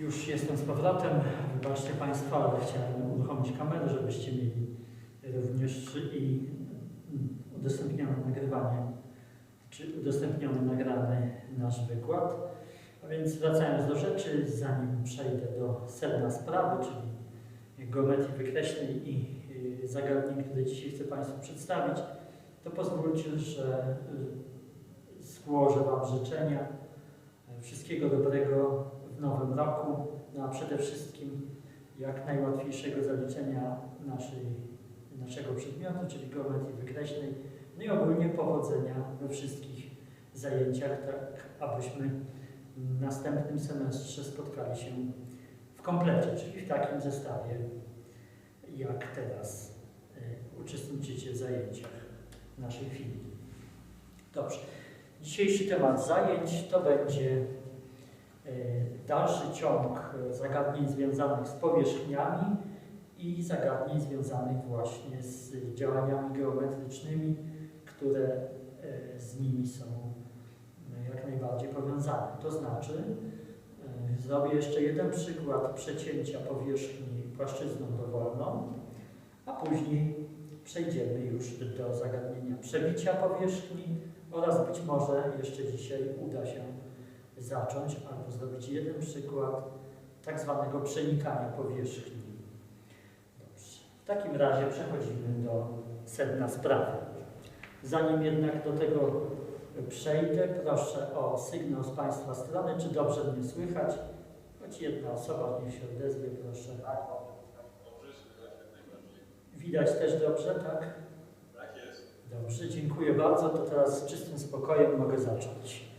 Już jestem z powrotem. Wybaczcie Państwo, ale chciałem uruchomić kamerę, żebyście mieli również i udostępnione nagrywanie, czy udostępniony nagrany nasz wykład. A więc wracając do rzeczy, zanim przejdę do sedna sprawy, czyli geometrii wykreślnej i y, zagadnień, które dzisiaj chcę Państwu przedstawić, to pozwólcie, że y, złożę Wam życzenia y, wszystkiego dobrego nowym roku, no a przede wszystkim jak najłatwiejszego zaliczenia naszej, naszego przedmiotu, czyli geometrii wykreślnej, no i ogólnie powodzenia we wszystkich zajęciach, tak abyśmy w następnym semestrze spotkali się w komplecie, czyli w takim zestawie, jak teraz y, uczestniczycie w zajęciach naszej filii. Dobrze. Dzisiejszy temat zajęć to będzie dalszy ciąg y, zagadnień związanych z powierzchniami i zagadnień związanych właśnie z działaniami geometrycznymi, które y, z nimi są jak najbardziej powiązane. To znaczy, zrobię jeszcze jeden przykład przecięcia powierzchni płaszczyzną dowolną, a później przejdziemy już do zagadnienia przebicia powierzchni oraz być może jeszcze dzisiaj uda się zacząć albo zrobić jeden przykład tak zwanego przenikania powierzchni. Dobrze. W takim razie przechodzimy do sedna sprawy. Zanim jednak do tego przejdę, proszę o sygnał z Państwa strony, czy dobrze mnie słychać. Choć jedna osoba niech się odezwie, proszę. Widać też dobrze, tak? Tak jest. Dobrze, dziękuję bardzo. To teraz z czystym spokojem mogę zacząć.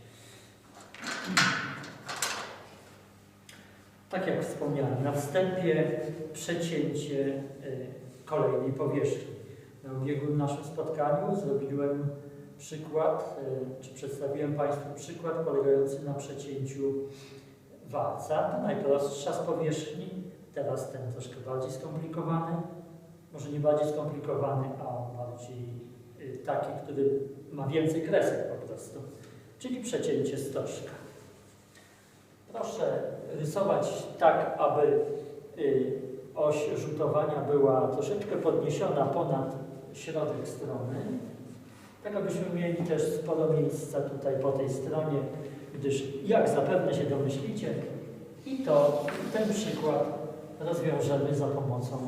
Tak jak wspomniałem, na wstępie przecięcie y, kolejnej powierzchni. Na ubiegłym naszym spotkaniu zrobiłem przykład, y, czy przedstawiłem Państwu przykład polegający na przecięciu walca. To najprostsza z powierzchni, teraz ten troszkę bardziej skomplikowany. Może nie bardziej skomplikowany, a bardziej y, taki, który ma więcej kresek po prostu, czyli przecięcie stożka. Proszę rysować tak, aby y, oś rzutowania była troszeczkę podniesiona ponad środek strony, tak abyśmy mieli też sporo miejsca tutaj po tej stronie, gdyż jak zapewne się domyślicie, i to ten przykład rozwiążemy za pomocą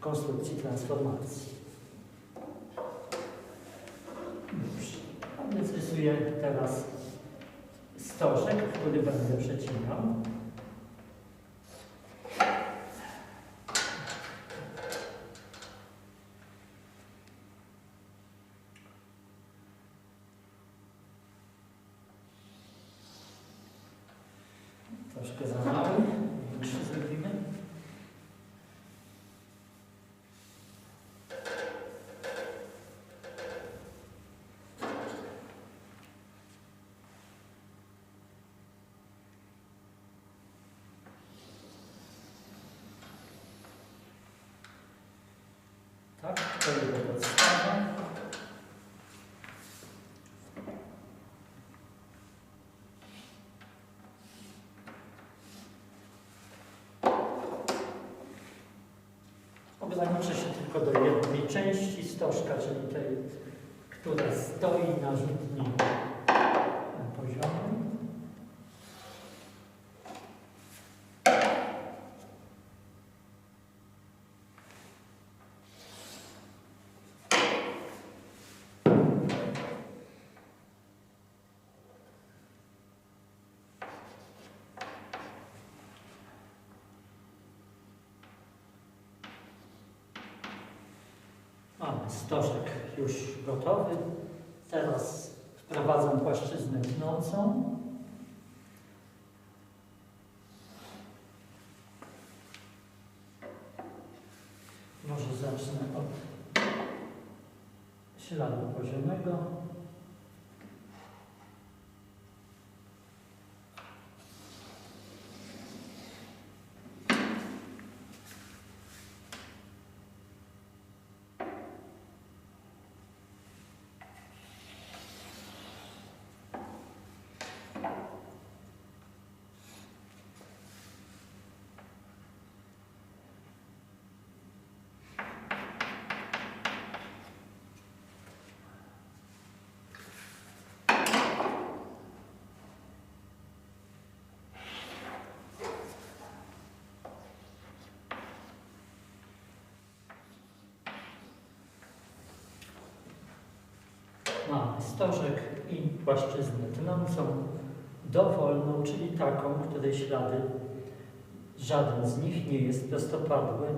konstrukcji transformacji. Dobrze. Rysuję teraz stożek, który będę przecinał. Troszkę za mały, większy zrobimy. Tak, to jego podstawa. Ograniczę się tylko do jednej części stożka, czyli tej, która stoi na rzutni poziomej. Mamy stożek już gotowy. Teraz wprowadzam płaszczyznę tnącą. Może zacznę od śladu poziomego. Mamy stożek i płaszczyznę tnącą dowolną, czyli taką, której ślady żaden z nich nie jest prostopadły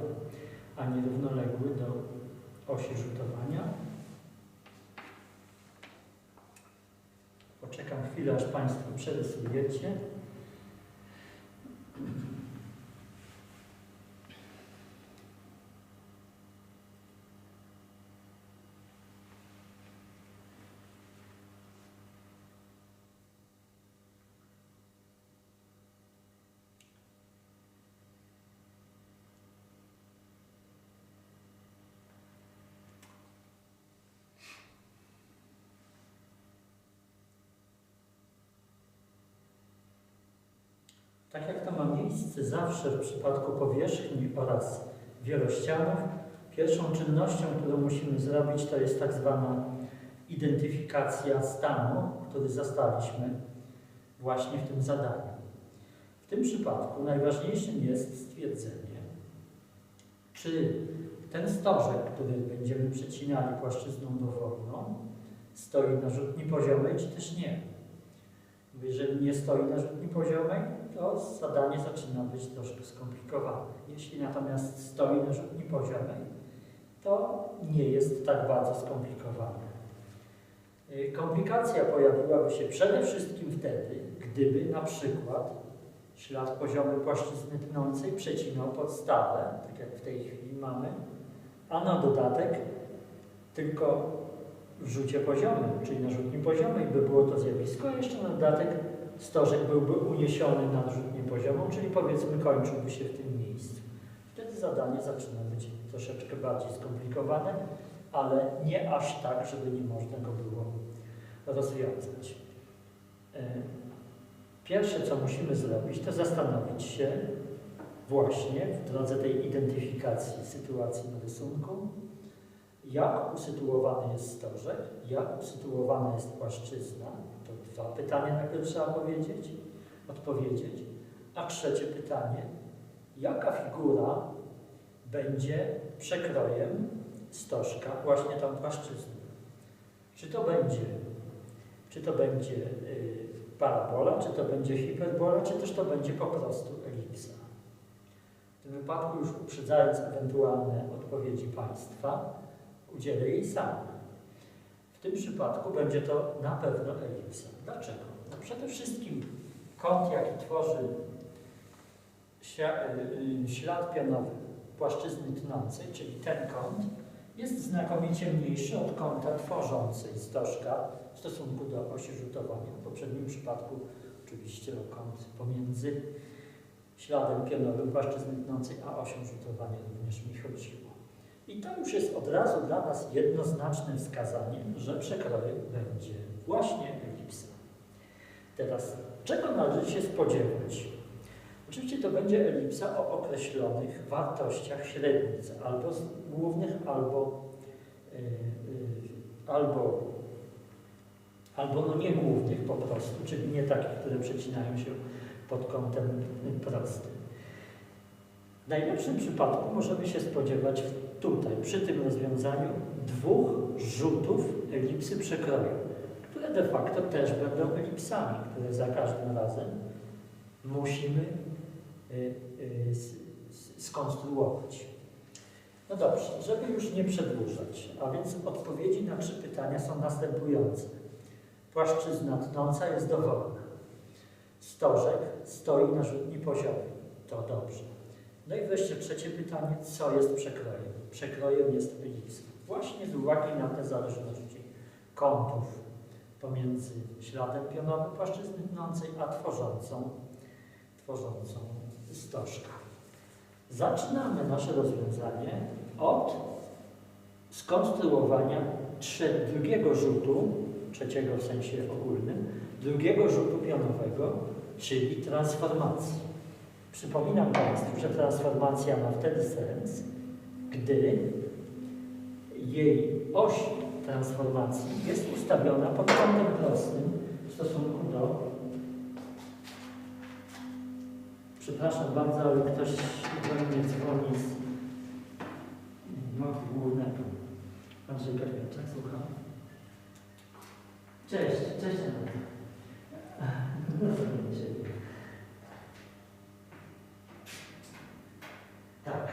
ani równoległy do osi rzutowania. Poczekam chwilę, aż Państwo przerysujecie. Tak jak to ma miejsce zawsze w przypadku powierzchni oraz wielościanów, pierwszą czynnością, którą musimy zrobić, to jest tak zwana identyfikacja stanu, który zastaliśmy właśnie w tym zadaniu. W tym przypadku najważniejszym jest stwierdzenie, czy ten stożek, który będziemy przecinali płaszczyzną dowolną, stoi na rzutni poziomej, czy też nie. Jeżeli nie stoi na rzutni poziomej, to zadanie zaczyna być troszkę skomplikowane. Jeśli natomiast stoi na rzutni poziomej, to nie jest tak bardzo skomplikowane. Y, Komplikacja pojawiłaby się przede wszystkim wtedy, gdyby na przykład ślad poziomy płaszczyzny tnącej przecinał podstawę, tak jak w tej chwili mamy, a na dodatek tylko w rzucie poziomym, czyli na rzutni poziomej by było to zjawisko, a jeszcze na dodatek stożek byłby uniesiony nad rzutnię poziomą, czyli powiedzmy kończyłby się w tym miejscu. Wtedy zadanie zaczyna być troszeczkę bardziej skomplikowane, ale nie aż tak, żeby nie można go było rozwiązać. E, Pierwsze, co musimy zrobić, to zastanowić się właśnie w drodze tej identyfikacji sytuacji na rysunku, jak usytuowany jest stożek, jak usytuowana jest płaszczyzna. Dwa pytania, na które trzeba powiedzieć, odpowiedzieć. A trzecie pytanie, jaka figura będzie przekrojem stożka właśnie tą płaszczyzną? Czy to będzie, czy to będzie y, parabola, czy to będzie hiperbola, czy też to będzie po prostu elipsa? W tym wypadku już uprzedzając ewentualne odpowiedzi Państwa, udzielę jej sam. Tym przypadku będzie to na pewno elipsa. Dlaczego? No przede wszystkim kąt, jaki tworzy y, ślad pionowy płaszczyzny tnącej, czyli ten kąt, jest znakomicie mniejszy od kąta tworzącej stożka w stosunku do osi rzutowania. W poprzednim przypadku oczywiście o kąt pomiędzy śladem pionowym płaszczyzny tnącej a osią rzutowania również mi chodziło. I to już jest od razu dla nas jednoznaczne wskazanie, że przekrojem będzie właśnie elipsa. Teraz, czego należy się spodziewać? Oczywiście to będzie elipsa o określonych wartościach średnic, albo głównych, albo, yy, yy, albo, albo no nie głównych po prostu, czyli nie takich, które przecinają się pod kątem prostym. W najlepszym przypadku możemy się spodziewać tutaj, przy tym rozwiązaniu, dwóch rzutów elipsy przekroju, które de facto też będą elipsami, które za każdym razem musimy y, y, skonstruować. No dobrze, żeby już nie przedłużać, a więc odpowiedzi na trzy pytania są następujące. Płaszczyzna tnąca jest dowolna. Stożek stoi na rzutni poziomie. To dobrze. No i wreszcie trzecie pytanie, co jest przekrojem? Przekrojem jest elipsa. Właśnie z uwagi na te zależności kątów pomiędzy śladem pionowym płaszczyzny tnącej, a tworzącą, tworzącą stożka. Zaczynamy nasze rozwiązanie od skonstruowania trze- drugiego rzutu, trzeciego w sensie ogólnym, drugiego rzutu pionowego, czyli transformacji. Przypominam Państwu, że transformacja ma wtedy sens, gdy jej oś transformacji jest ustawiona pod kątem prostym w stosunku do. Przepraszam bardzo, ale ktoś do mnie dzwoni z mowy głównego. Andrzej Karpiaczak, słucham. cześć. Nie się. Tak.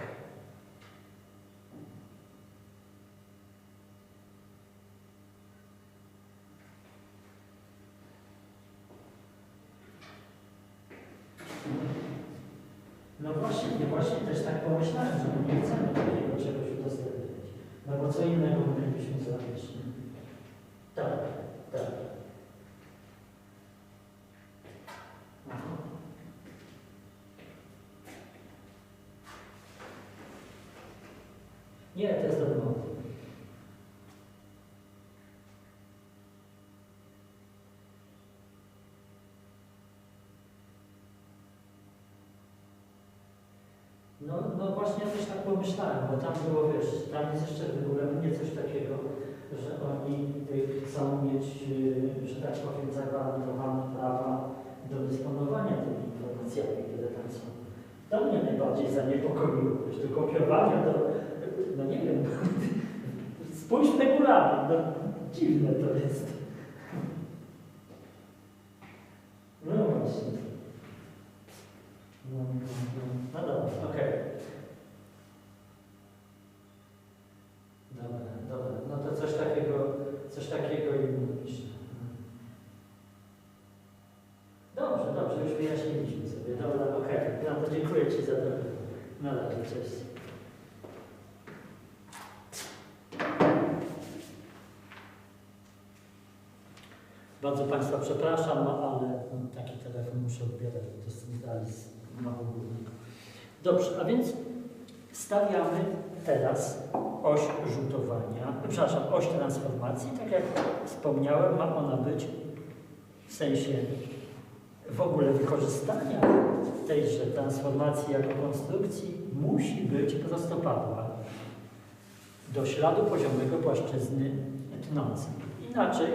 No właśnie, nie właśnie też tak pomyślałem, że my nie chcemy takiego czegoś udostępniać. No bo co innego moglibyśmy zrobić. nie? Tak, tak. Aha. Nie, to jest darmowe. No, no właśnie też tak pomyślałem, bo tam było, wiesz, tam jest jeszcze w regulaminie coś takiego, że oni y, chcą mieć, y, że tak powiem, zagwarantowane prawa do dysponowania tymi informacjami, które tam są. To mnie najbardziej zaniepokoiło, wiesz, do kopiowania, do, no nie wiem, spójrz regulamin, no dziwne to jest. No właśnie. No, no, no. no dobra, okej. Dobra, dobra. No to coś takiego, coś takiego i mówisz. Dobrze, dobrze, już wyjaśniliśmy sobie. Dobra, okej. No to dziękuję Ci za to. Na razie, cześć. Państwa przepraszam, no, ale no, taki telefon muszę odbierać, bo to centrali z. Dobrze, a więc stawiamy teraz oś rzutowania, przepraszam, oś transformacji. Tak jak wspomniałem, ma ona być w sensie w ogóle wykorzystania tejże transformacji jako konstrukcji musi być prostopadła do śladu poziomego płaszczyzny tnącej. Inaczej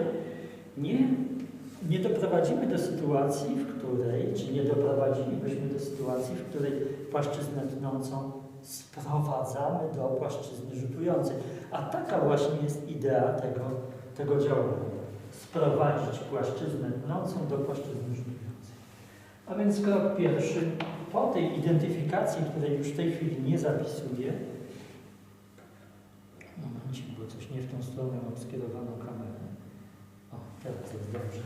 nie, nie doprowadzimy do sytuacji, w której, czy nie doprowadzilibyśmy do sytuacji, w której płaszczyznę tnącą sprowadzamy do płaszczyzny rzutującej. A taka właśnie jest idea tego, tego działania. Sprowadzić płaszczyznę tnącą do płaszczyzny rzutującej. A więc krok pierwszy, po tej identyfikacji, której już w tej chwili nie zapisuję, momencik, bo coś nie w tą stronę mam skierowaną kamerę. Teraz jest dobrze.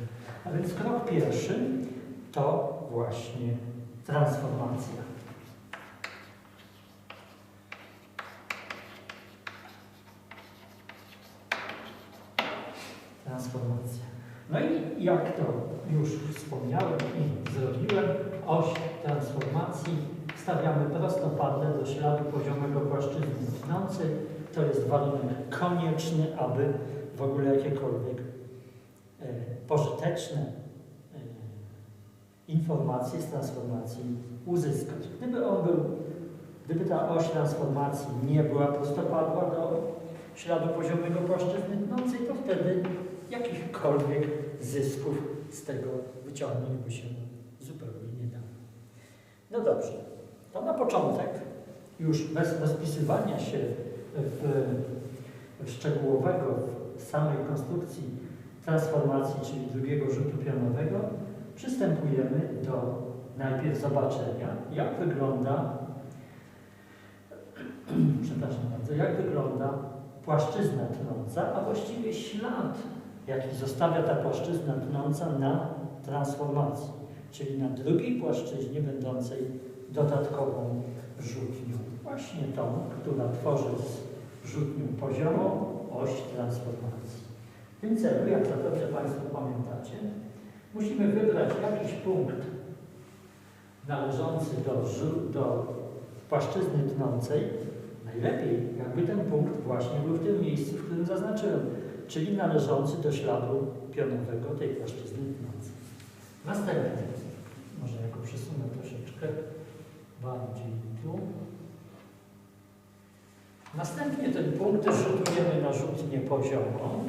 A więc krok pierwszy to właśnie transformacja. Transformacja. No i jak to już wspomniałem i zrobiłem, oś transformacji stawiamy prostopadle do śladu poziomego płaszczyzny tnącej. To jest warunek konieczny, aby w ogóle jakiekolwiek pożyteczne e, informacje z transformacji uzyskać. Gdyby on był, gdyby ta oś transformacji nie była prostopadła do śladu poziomego płaszczyzny to wtedy jakichkolwiek zysków z tego wyciągnąć by się zupełnie nie dało. No dobrze, to na początek, już bez rozpisywania się w, w szczegółowego w samej konstrukcji transformacji, czyli drugiego rzutu pionowego, przystępujemy do najpierw zobaczenia, jak wygląda, przepraszam bardzo, jak wygląda płaszczyzna tnąca, a właściwie ślad, jaki zostawia ta płaszczyzna tnąca na transformacji, czyli na drugiej płaszczyźnie będącej dodatkową rzutnią. Właśnie tą, która tworzy z rzutnią poziomą oś transformacji. W tym celu, jak zapewne Państwo pamiętacie, musimy wybrać jakiś punkt należący do, do płaszczyzny tnącej. Najlepiej, jakby ten punkt właśnie był w tym miejscu, w którym zaznaczyłem, czyli należący do śladu pionowego tej płaszczyzny tnącej. Następnie, może ja go przesunę troszeczkę bardziej tu. Następnie ten punkt rzutujemy na rzutnię poziomą,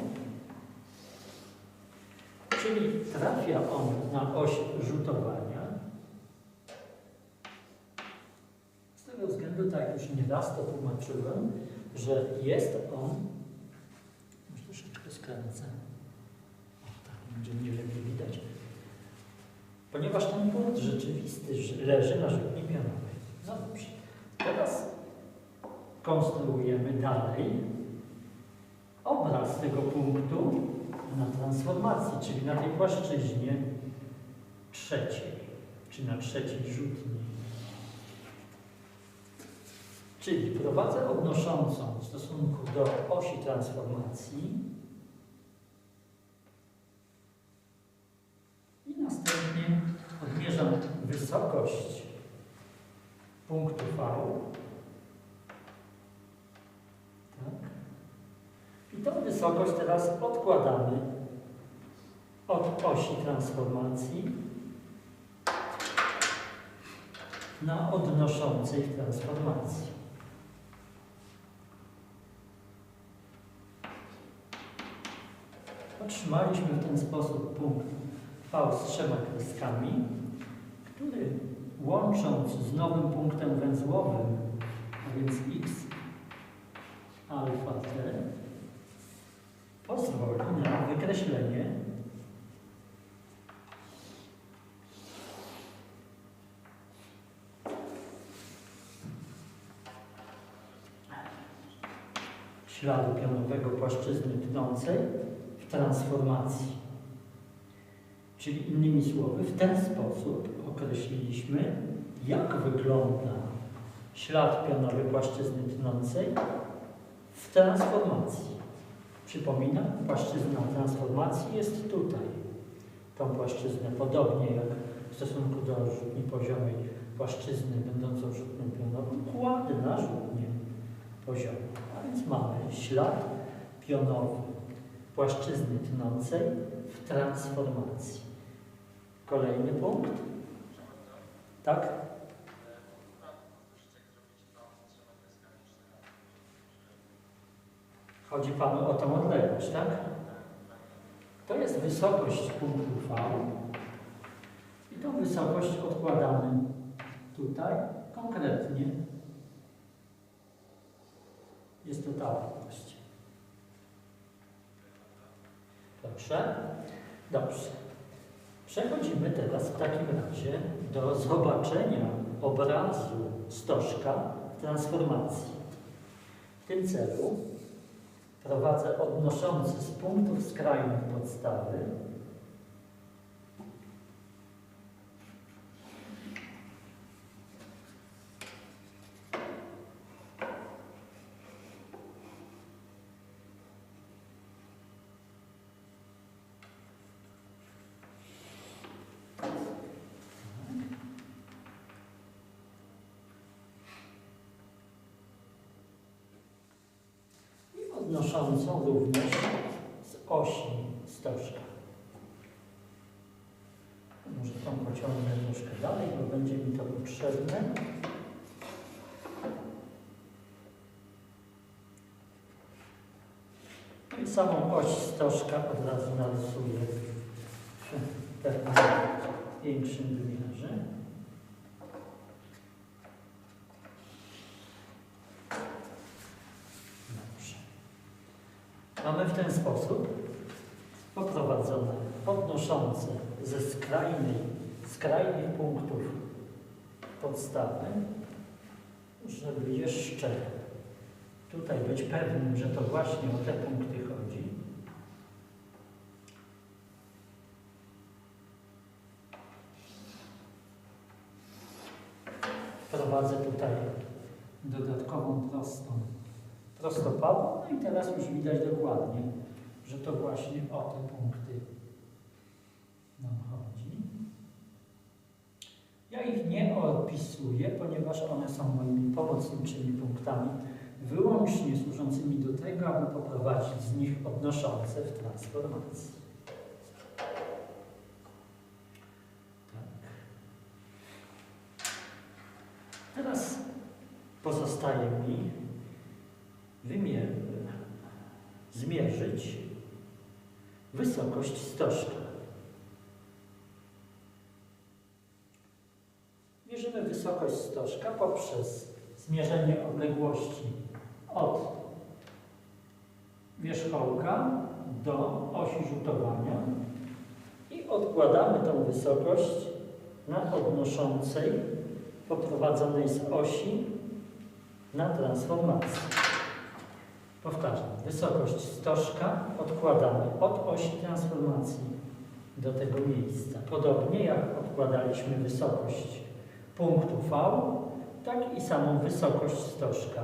czyli trafia on na oś rzutowania. Z tego względu, tak już nieraz to tłumaczyłem, że jest on, może troszeczkę skręcę, o, tak będzie mniej ponieważ ten punkt rzeczywisty leży na rzutni pionowej. No dobrze. Teraz konstruujemy dalej obraz tego punktu na transformacji, czyli na tej płaszczyźnie trzeciej, czy na trzeciej rzutni. Czyli prowadzę odnoszącą w stosunku do osi transformacji i następnie odmierzam wysokość punktu V. Tak. I tą wysokość teraz odkładamy od osi transformacji na odnoszącej transformacji. Otrzymaliśmy w ten sposób punkt V z trzema kreskami, który łącząc z nowym punktem węzłowym, a więc x alfa t, pozwoli na wykreślenie śladu pionowego płaszczyzny tnącej w transformacji. Czyli innymi słowy, w ten sposób określiliśmy, jak wygląda ślad pionowy płaszczyzny tnącej w transformacji. Przypominam, płaszczyzna transformacji jest tutaj. Tą płaszczyznę, podobnie jak w stosunku do rzutni poziomej płaszczyzny będącą rzutnią pionową, kładę na rzutnię poziomą. A więc mamy ślad pionowy płaszczyzny tnącej w transformacji. Kolejny punkt. Tak? Chodzi Panu o tą odległość, tak? To jest wysokość punktu V. I tą wysokość odkładamy tutaj konkretnie. Jest to ta odległość. Dobrze? Dobrze. Przechodzimy teraz w takim razie do zobaczenia obrazu stożka w transformacji. W tym celu prowadzę odnoszący z punktów skrajnych podstawy i odnoszącą również z osi stożka. Może tą pociągnę troszkę dalej, bo będzie mi to potrzebne. No i samą oś stożka od razu narysuję w większym wymiarze. Dobrze. Mamy w ten sposób poprowadzone podnoszące ze skrajnej, skrajnych punktów podstawy, żeby jeszcze tutaj być pewnym, że to właśnie o te punkty chodzi. Wprowadzę tutaj dodatkową prostą no i teraz już widać dokładnie, że to właśnie o te punkty nam chodzi. Ja ich nie opisuję, ponieważ one są moimi pomocniczymi punktami, wyłącznie służącymi do tego, aby poprowadzić z nich odnoszące w transformacji. Tak. Teraz pozostaje mi zmierzyć wysokość stożka. Mierzymy wysokość stożka poprzez zmierzenie odległości od wierzchołka do osi rzutowania i odkładamy tą wysokość na odnoszącej poprowadzonej z osi na transformację. Powtarzam, wysokość stożka odkładamy od osi transformacji do tego miejsca. Podobnie jak odkładaliśmy wysokość punktu V, tak i samą wysokość stożka.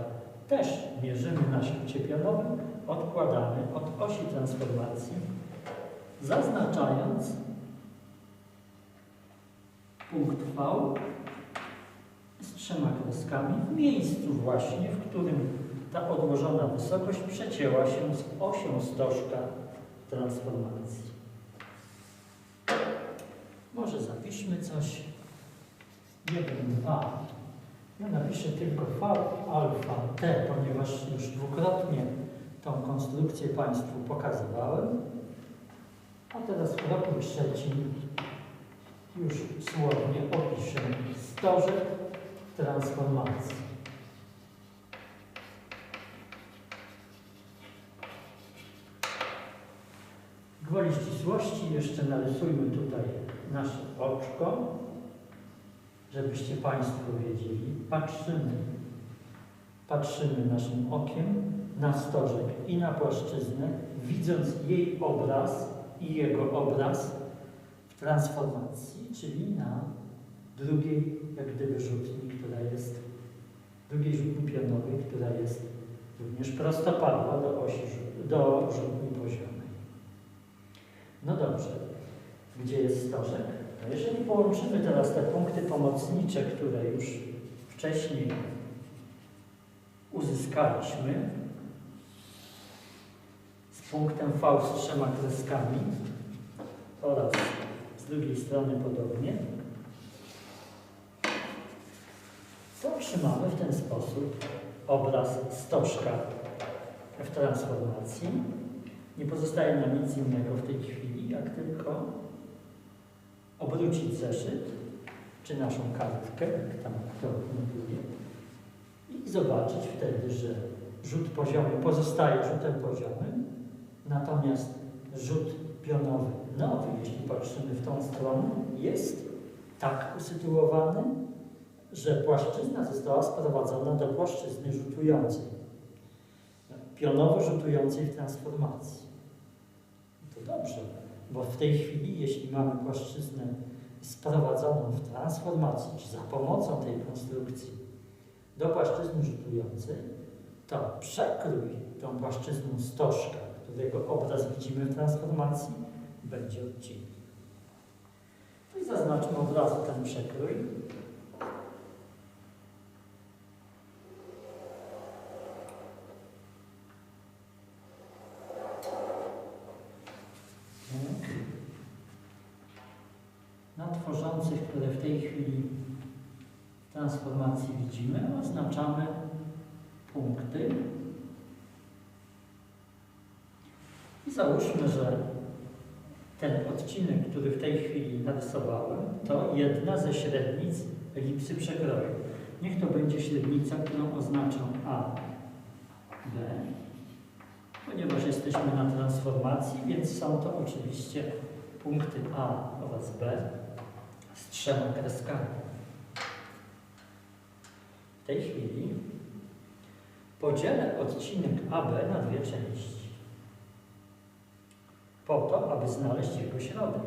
Też mierzymy na śrucie pionowym, odkładamy od osi transformacji, zaznaczając punkt V z trzema kreskami w miejscu właśnie, w którym ta odłożona wysokość przecięła się z osią stożka transformacji. Może zapiszmy coś. 1, 2. Ja napiszę tylko V alfa T, ponieważ już dwukrotnie tą konstrukcję Państwu pokazywałem. A teraz w roku trzecim już słownie opiszę stożek transformacji. Gwoli ścisłości jeszcze narysujmy tutaj nasze oczko, żebyście Państwo wiedzieli. Patrzymy, patrzymy naszym okiem na stożek i na płaszczyznę, widząc jej obraz i jego obraz w transformacji, czyli na drugiej, jak gdyby, rzutni, która jest, drugiej rzutni pionowej, która jest również prostopadła do osi, do rzutni poziomej. No dobrze, gdzie jest stożek? No jeżeli połączymy teraz te punkty pomocnicze, które już wcześniej uzyskaliśmy z punktem V z trzema kreskami oraz z drugiej strony podobnie, to otrzymamy w ten sposób obraz stożka w transformacji. Nie pozostaje nam nic innego w tej chwili, jak tylko obrócić zeszyt, czy naszą kartkę, jak tam kto notuje, i zobaczyć wtedy, że rzut poziomy pozostaje rzutem poziomym, natomiast rzut pionowy nowy, jeśli patrzymy w tą stronę, jest tak usytuowany, że płaszczyzna została sprowadzona do płaszczyzny rzutującej, pionowo rzutującej w transformacji. To dobrze, bo w tej chwili, jeśli mamy płaszczyznę sprowadzoną w transformacji, czy za pomocą tej konstrukcji do płaszczyzny rzutującej, to przekrój tą płaszczyzną stożka, którego obraz widzimy w transformacji, będzie odcinek. No i zaznaczmy od razu ten przekrój. Tak. Na tworzących, które w tej chwili w transformacji widzimy, oznaczamy punkty. I załóżmy, że ten odcinek, który w tej chwili narysowałem, to jedna ze średnic elipsy przekroju. Niech to będzie średnica, którą oznaczę A, B, ponieważ jesteśmy na transformacji, więc są to oczywiście punkty A oraz B z trzema kreskami. W tej chwili podzielę odcinek AB na dwie części. Po to, aby znaleźć jego środek.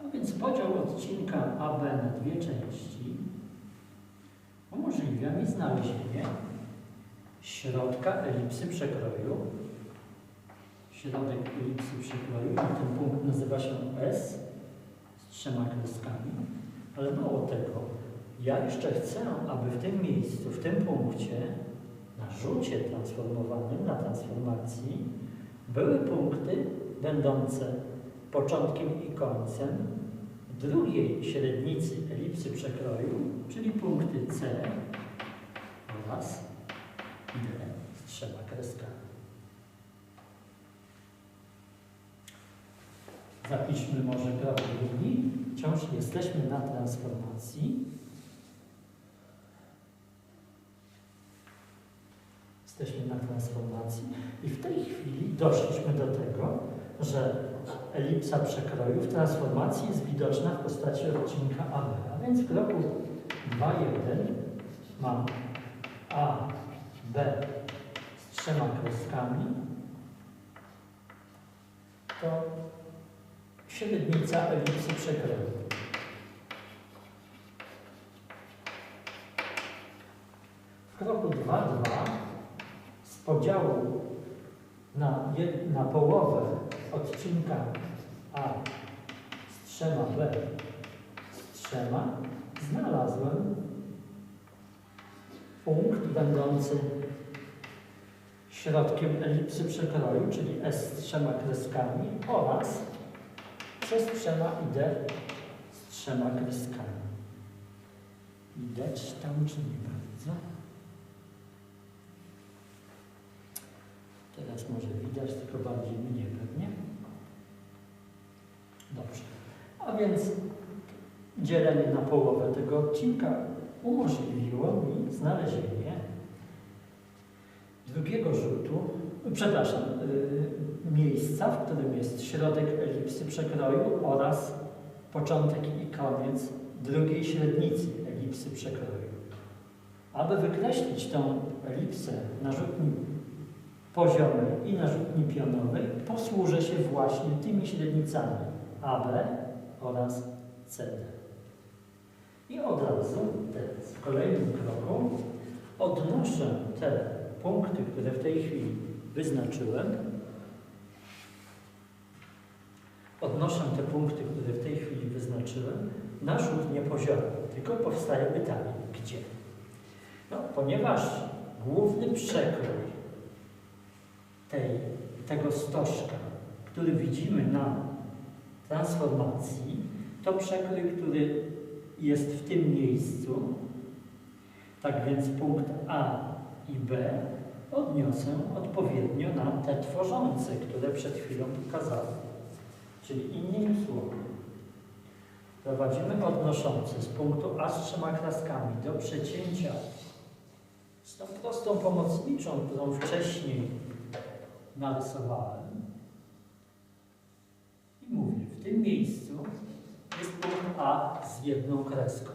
A więc podział odcinka AB na dwie części umożliwia mi znalezienie środka elipsy przekroju. Środek elipsy przekroju, ten punkt nazywa się S z trzema kreskami, ale mało tego, ja jeszcze chcę, aby w tym miejscu, w tym punkcie, na rzucie transformowanym, na transformacji, były punkty będące początkiem i końcem drugiej średnicy elipsy przekroju, czyli punkty C oraz D z trzema kreskami. Zapiszmy może graf drugi. Wciąż jesteśmy na transformacji. Jesteśmy na transformacji i w tej chwili doszliśmy do tego, że elipsa przekroju w transformacji jest widoczna w postaci odcinka AB. A więc w kroku 2.1 mam A, B z trzema kreskami. To średnica elipsy przekroju. W kroku 2.2 z podziału na, na połowę odcinka A z trzema B z trzema znalazłem punkt będący środkiem elipsy przekroju, czyli S z trzema kreskami oraz przestrzema i D z trzema kreskami. Widać tam czy nie bardzo? Teraz może widać, tylko bardziej mnie pewnie. Dobrze. A więc dzielenie na połowę tego odcinka umożliwiło mi znalezienie drugiego rzutu, przepraszam, yy, miejsca, w którym jest środek elipsy przekroju oraz początek i koniec drugiej średnicy elipsy przekroju. Aby wykreślić tą elipsę na rzutni poziomej i na rzutni pionowej, posłużę się właśnie tymi średnicami AB oraz CD. I od razu teraz w kolejnym kroku odnoszę te punkty, które w tej chwili wyznaczyłem. Odnoszę te punkty, które w tej chwili wyznaczyłem na rzut niepoziomy. Tylko powstaje pytanie, gdzie? No, ponieważ główny przekrój tej, tego stożka, który widzimy na transformacji, to przekrój, który jest w tym miejscu. Tak więc punkt A i B odniosę odpowiednio na te tworzące, które przed chwilą pokazałem. Czyli innymi słowy, prowadzimy odnoszące z punktu A z trzema kraskami do przecięcia z tą prostą pomocniczą, którą wcześniej narysowałem. I mówię, w tym miejscu jest punkt A z jedną kreską.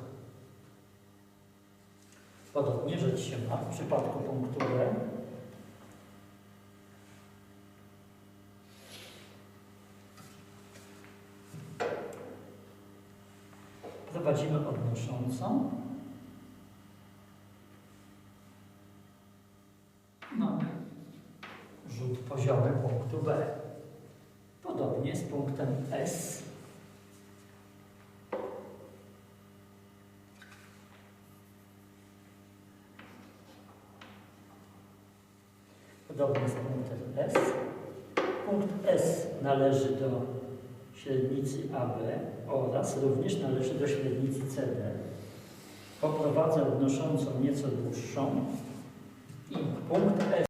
Podobnie rzecz się ma w przypadku punktu B. Prowadzimy odnoszącą. Mamy rzut poziomy punktu B. Podobnie z punktem S. Z punktem S. Punkt S należy do średnicy AB oraz również należy do średnicy CD. Poprowadzę odnoszącą nieco dłuższą i punkt S